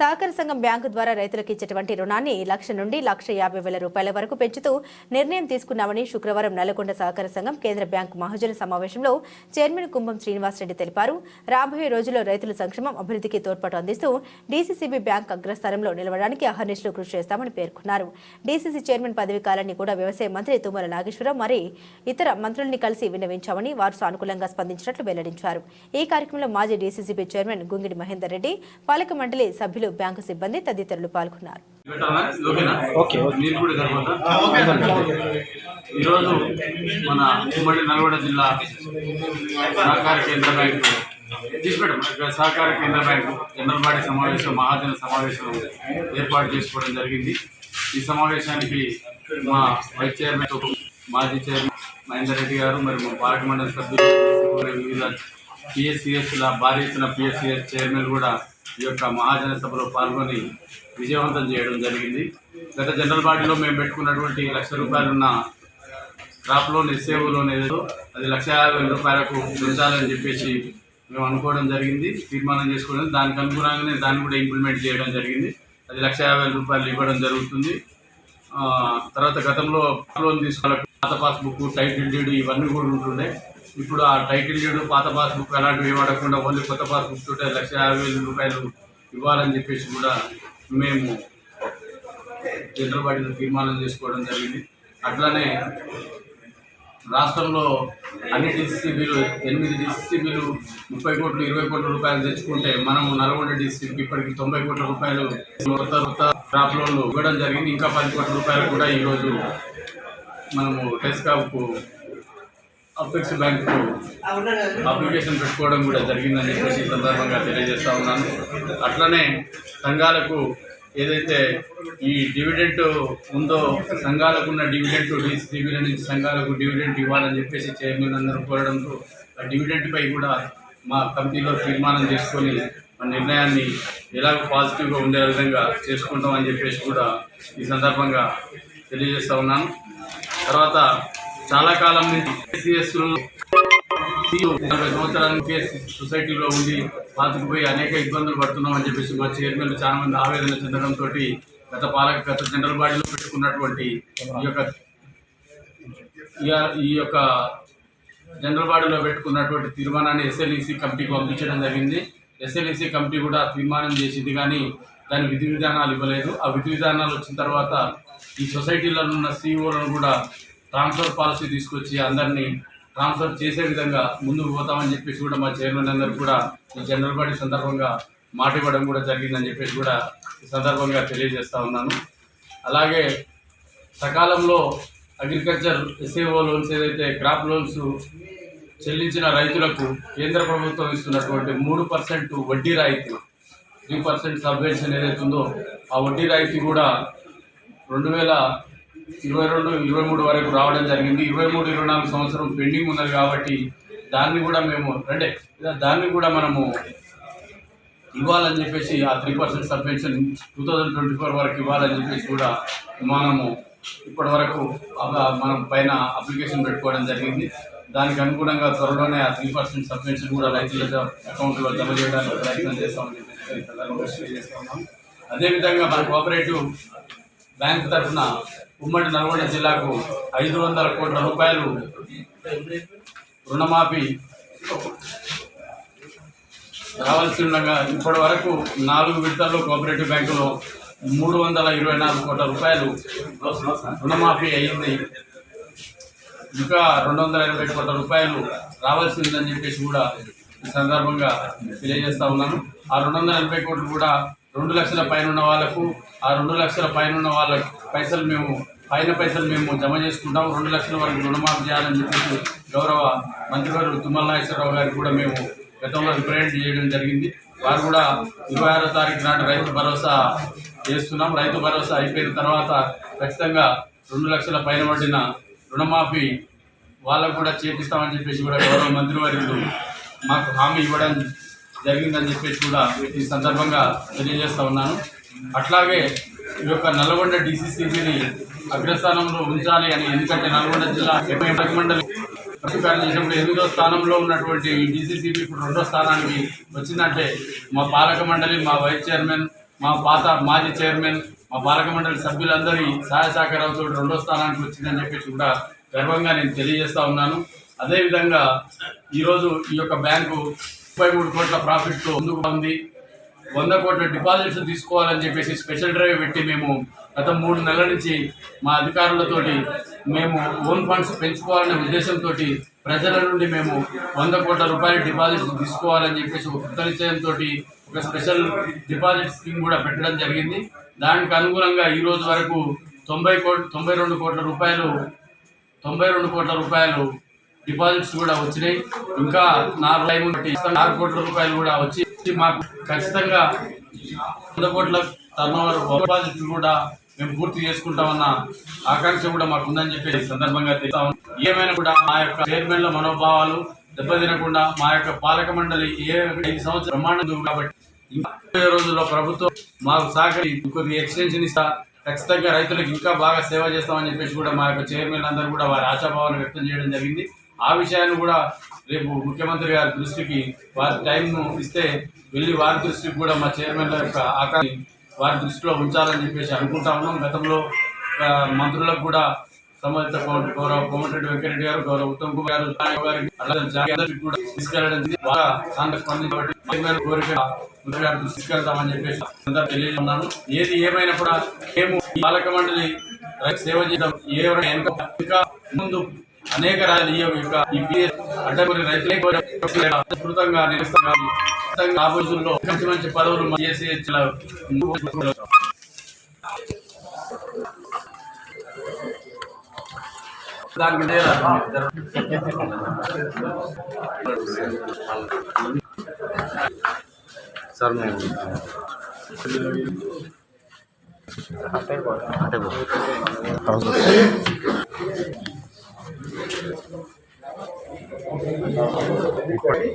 సహకార సంఘం బ్యాంకు ద్వారా రైతులకు ఇచ్చేటువంటి రుణాన్ని లక్ష నుండి లక్ష యాభై వేల రూపాయల వరకు పెంచుతూ నిర్ణయం తీసుకున్నామని శుక్రవారం నల్లగొండ సహకార సంఘం కేంద్ర బ్యాంకు మహాజన సమావేశంలో చైర్మన్ కుంభం శ్రీనివాసరెడ్డి తెలిపారు. రాబోయే రోజుల్లో రైతుల సంక్షేమం అభివృద్ధికి తోడ్పాటు అందిస్తూ డీసీసీబీ బ్యాంక్ అగ్రస్థానంలో నిలవడానికి అహర్నిశలు కృషి చేస్తామని పేర్కొన్నారు. డీసీసీ చైర్మన్ పదవి కాలాన్ని కూడా వ్యవసాయ మంత్రి తుమ్మల నాగేశ్వరరావు మరి ఇతర మంత్రుల్ని కలిసి విన్నవించామని వారు సానుకూలంగా స్పందించినట్లు వెల్లడించారు. ఈ కార్యక్రమంలో మాజీ డీసీసీబీ చైర్మన్ గుంగిడి మహేందర్ రెడ్డి పాలక మండలి సభ్యులు బ్యాంకు సిబ్బంది తదితరులు పాల్గొన్నారు. పెట్టాలా? ఓకేనా? Okay, okay. మీరు కూడా సరిపోతా ఈరోజు మన ఉమ్మడి నల్గొండ జిల్లా సహకార కేంద్ర బ్యాంకు తీసుకెళ్ళం సహకార కేంద్ర బ్యాంకు జనరల్ బాడీ సమావేశం మహాజన సమావేశం ఏర్పాటు చేసుకోవడం జరిగింది. ఈ సమావేశానికి మా వైస్ చైర్మన్ మాజీ చైర్మన్ మహేందర్ రెడ్డి గారు మరి మా పార్టీ మండలి సభ్యులు వివిధ పిఎస్సిఎస్ల భారీ ఎత్తున పిఎస్సిఎస్ చైర్మన్ కూడా ఈ యొక్క మహాజన సభలో పాల్గొని విజయవంతం చేయడం జరిగింది. గత జనరల్ బాడీలో మేము పెట్టుకున్నటువంటి లక్ష రూపాయలున్న క్రాప్ లోన్ ఎస్ఏఓ లోన్ ఏదో అది లక్ష యాభై రూపాయలకు పెంచాలని చెప్పేసి మేము అనుకోవడం జరిగింది. తీర్మానం చేసుకోవడం దానికి అనుగుణంగానే దాన్ని కూడా ఇంప్లిమెంట్ చేయడం జరిగింది. అది లక్ష యాభై రూపాయలు ఇవ్వడం జరుగుతుంది. తర్వాత గతంలో లోన్ తీసుకోవాలి పాత పాస్బుక్ టైటిల్ డీడ్ ఇవన్నీ కూడా ఉంటుండే. ఇప్పుడు ఆ టైటిల్ డీడ్ పాత పాస్బుక్ అలాంటివి వాడకుండా ఓన్లీ కొత్త పాస్బుక్ తోటే లక్ష యాభై వేల రూపాయలు ఇవ్వాలని చెప్పేసి కూడా మేము జనరల్ బాడీలో తీర్మానం చేసుకోవడం జరిగింది. అట్లానే రాష్ట్రంలో అన్ని డిసిసిబీలు ఎనిమిది డిసిసిబీలు ముప్పై కోట్లు ఇరవై కోట్ల రూపాయలు తెచ్చుకుంటే మనం నల్గొండ డిసిసిబికి ఇప్పటికి తొంభై కోట్ల రూపాయలు కొత్త కొత్త క్రాప్ లోన్లు ఇవ్వడం జరిగింది. ఇంకా పది కోట్ల రూపాయలు కూడా ఈరోజు మనము టెస్కాప్కు అపెక్స్ బ్యాంకు అప్లికేషన్ పెట్టుకోవడం కూడా జరిగిందని చెప్పేసి సందర్భంగా తెలియజేస్తా ఉన్నాను. అట్లనే సంఘాలకు ఏదైతే ఈ డివిడెంట్ ఉందో సంఘాలకు ఉన్న డివిడెంట్ డిసిబిల నుంచి సంఘాలకు డివిడెంట్ ఇవ్వాలని చెప్పేసి చైర్మన్ అందరూ కోరడంతో ఆ డివిడెంట్పై కూడా మా కమిటీలో తీర్మానం చేసుకొని మా నిర్ణయాన్ని ఎలాగ పాజిటివ్గా ఉండే విధంగా చేసుకుంటామని చెప్పేసి కూడా ఈ సందర్భంగా తెలియజేస్తా ఉన్నాను. తర్వాత చాలా కాలం నుంచి ఎస్సీఎస్ సంవత్సరానికి సొసైటీలో ఉండి పాతుకుపోయి అనేక ఇబ్బందులు పడుతున్నాం అని చెప్పేసి మా చైర్మన్ చాలా మంది ఆవేదన చెందడంతో గత పాలక గత జనరల్ బాడీలో పెట్టుకున్నటువంటి ఈ యొక్క ఈ- ఈ యొక్క జనరల్ బాడీలో పెట్టుకున్నటువంటి తీర్మానాన్ని ఎస్ఎల్ఈసి కమిటీకి పంపించడం జరిగింది. ఎస్ఎల్ఈసి కమిటీ కూడా తీర్మానం చేసింది కానీ దాని విధి విధానాలు ఇవ్వలేదు. ఆ విధి విధానాలు వచ్చిన తర్వాత ఈ సొసైటీలలో ఉన్న సీఈఓలను కూడా ట్రాన్స్ఫర్ పాలసీ తీసుకొచ్చి అందరినీ ట్రాన్స్ఫర్ చేసే విధంగా ముందుకు పోతామని చెప్పేసి కూడా మా చైర్మన్ అందరూ కూడా ఈ జనరల్ బాడీ సందర్భంగా మాట ఇవ్వడం కూడా జరిగిందని చెప్పేసి కూడా ఈ సందర్భంగా తెలియజేస్తా ఉన్నాను. అలాగే సకాలంలో అగ్రికల్చర్ ఎస్ఏఓ లోన్స్ ఏదైతే క్రాప్ లోన్స్ చెల్లించిన రైతులకు కేంద్ర ప్రభుత్వం ఇస్తున్నటువంటి మూడు పర్సెంట్ వడ్డీ రాయితీ త్రీ పర్సెంట్ సబ్వెన్షన్ ఏదైతే ఉందో ఆ వడ్డీ రాయితీ కూడా రెండు వేల ఇరవై రెండు ఇరవై మూడు వరకు రావడం జరిగింది. ఇరవై మూడు ఇరవై నాలుగు సంవత్సరం పెండింగ్ ఉన్నది కాబట్టి దాన్ని కూడా మేము అంటే దాన్ని కూడా మనము ఇవ్వాలని చెప్పేసి ఆ three percent subvention two thousand twenty four వరకు ఇవ్వాలని చెప్పేసి కూడా మనము ఇప్పటి వరకు మనం పైన అప్లికేషన్ పెట్టుకోవడం జరిగింది. దానికి అనుగుణంగా త్వరలోనే ఆ త్రీ పర్సెంట్ సబ్వెన్షన్ కూడా రైతుల అకౌంట్లో జమ చేయడానికి ప్రయత్నం చేస్తామని చెప్పేసి అదేవిధంగా మన కోఆపరేటివ్ బ్యాంకు తరఫున ఉమ్మడి నల్గొండ జిల్లాకు ఐదు వందల కోట్ల రూపాయలు రుణమాఫీ రావాల్సి ఉండగా ఇప్పటి వరకు నాలుగు విడతల్లో కోఆపరేటివ్ బ్యాంకులో మూడు వందల ఇరవై నాలుగు కోట్ల రూపాయలు రుణమాఫీ అయ్యింది ఇంకా రెండు వందల ఎనభై కోట్ల రూపాయలు రావాల్సిందని చెప్పేసి కూడా ఈ సందర్భంగా తెలియజేస్తా ఉన్నాను. ఆ రెండు వందల ఎనభై కోట్లు కూడా రెండు లక్షల పైన ఉన్న వాళ్ళకు ఆ రెండు లక్షల పైన ఉన్న వాళ్ళ పైసలు మేము పైన పైసలు మేము జమ చేసుకుంటాం. రెండు లక్షల వరకు రుణమాఫీ చేయాలని చెప్పేసి గౌరవ మంత్రివర్యులు తుమ్మల నాగేశ్వరరావు గారికి కూడా మేము గతంలో రిప్రజెంట్ చేయడం జరిగింది. వారు కూడా ఇరవై ఆరో తారీఖు నాడు రైతు భరోసా చేస్తున్నాం. రైతు భరోసా అయిపోయిన తర్వాత ఖచ్చితంగా రెండు లక్షల పైన పడిన రుణమాఫీ వాళ్ళకు కూడా చేపిస్తామని చెప్పేసి కూడా గౌరవ మంత్రివర్యులు మాకు హామీ ఇవ్వడం జరిగిందని చెప్పేసి కూడా ఈ సందర్భంగా తెలియజేస్తా ఉన్నాను. అట్లాగే ఈ యొక్క నల్గొండ డిసిసిబిని అగ్రస్థానంలో ఉంచాలి అని ఎందుకంటే నల్గొండ జిల్లా ఎనభై మండలి ప్రతిపాదన చేసినప్పుడు ఎనిమిదో స్థానంలో ఉన్నటువంటి డీసీసీబీ ఇప్పుడు రెండో స్థానానికి వచ్చిందంటే మా పాలక మండలి మా వైస్ చైర్మన్ మా పాత మాజీ చైర్మన్ మా పాలక మండలి సభ్యులందరి సహాయ సహకారాలతో రెండో స్థానానికి వచ్చిందని చెప్పేసి కూడా గర్వంగా నేను తెలియజేస్తూ ఉన్నాను. అదేవిధంగా ఈరోజు ఈ యొక్క బ్యాంకు ముప్పై మూడు కోట్ల ప్రాఫిట్తో ముందుకు ఉంది వంద కోట్ల డిపాజిట్స్ తీసుకోవాలని చెప్పేసి స్పెషల్ డ్రైవ్ పెట్టి మేము గత మూడు నెలల నుంచి మా అధికారులతోటి మేము ఓన్ ఫండ్స్ పెంచుకోవాలనే ఉద్దేశంతో ప్రజల నుండి మేము వంద కోట్ల రూపాయల డిపాజిట్స్ తీసుకోవాలని చెప్పేసి ఒక నిశ్చయంతో ఒక స్పెషల్ డిపాజిట్ స్కీమ్ కూడా పెట్టడం జరిగింది. దానికి అనుగుణంగా ఈ రోజు వరకు తొంభై కోట్ తొంభై రెండు కోట్ల రూపాయలు తొంభై రెండు కోట్ల రూపాయలు డిపాజిట్స్ కూడా వచ్చినాయి. ఇంకా నాలుగు టైం ఆరు కోట్ల రూపాయలు కూడా వచ్చి మాకు ఖచ్చితంగా వంద కోట్ల టర్నోవర్ డిపాజిట్లు కూడా మేము పూర్తి చేసుకుంటామన్న ఆకాంక్ష కూడా మాకు ఉందని చెప్పి సందర్భంగా తెలుస్తా ఏమైనా కూడా మా యొక్క చైర్మన్ల మనోభావాలు దెబ్బతినకుండా మా యొక్క పాలక మండలి ఏ ఐదు సంవత్సరం బ్రహ్మాండం కాబట్టి ఇంకా రోజుల్లో ప్రభుత్వం మాకు సహకరి కొద్ది ఎక్స్టెన్షన్ ఇస్తా. ఖచ్చితంగా రైతులకు ఇంకా బాగా సేవ చేస్తామని చెప్పేసి కూడా మా యొక్క చైర్మన్ అందరూ కూడా వారి ఆశాభావాలు వ్యక్తం చేయడం జరిగింది. ఆ విషయాన్ని కూడా రేపు ముఖ్యమంత్రి గారి దృష్టికి వారి టైంను ఇస్తే వెళ్ళి వారి దృష్టికి కూడా మా చైర్మన్ యొక్క ఆకాన్ని వారి దృష్టిలో ఉంచాలని చెప్పేసి అనుకుంటా ఉన్నాం. గతంలో మంత్రులకు కూడా సంబంధిత గౌరవ కోమటిరెడ్డి వెంకరెడ్డి గారు గౌరవ ఉత్తమ్ కుమార్ గారు సాయి గారికి కూడా తీసుకెళ్ళడం బాగా కోరిక తీసుకెళ్తామని చెప్పేసి తెలియజేస్తున్నాను. ఏది ఏమైనా కూడా మేము ఈ పాలక మండలి సేవ చేయడం ఏ ఇంకా ముందు అనేక రాజులు ఈ యొక్క ఈ పిఎస్ అడ్డగొని రైతులే విస్తృతంగా నిలుస్తాం కానీ ఖచ్చితంగా ఆ రోజుల్లో మంచి మంచి పదవులు చేసి. సార్ మేము করে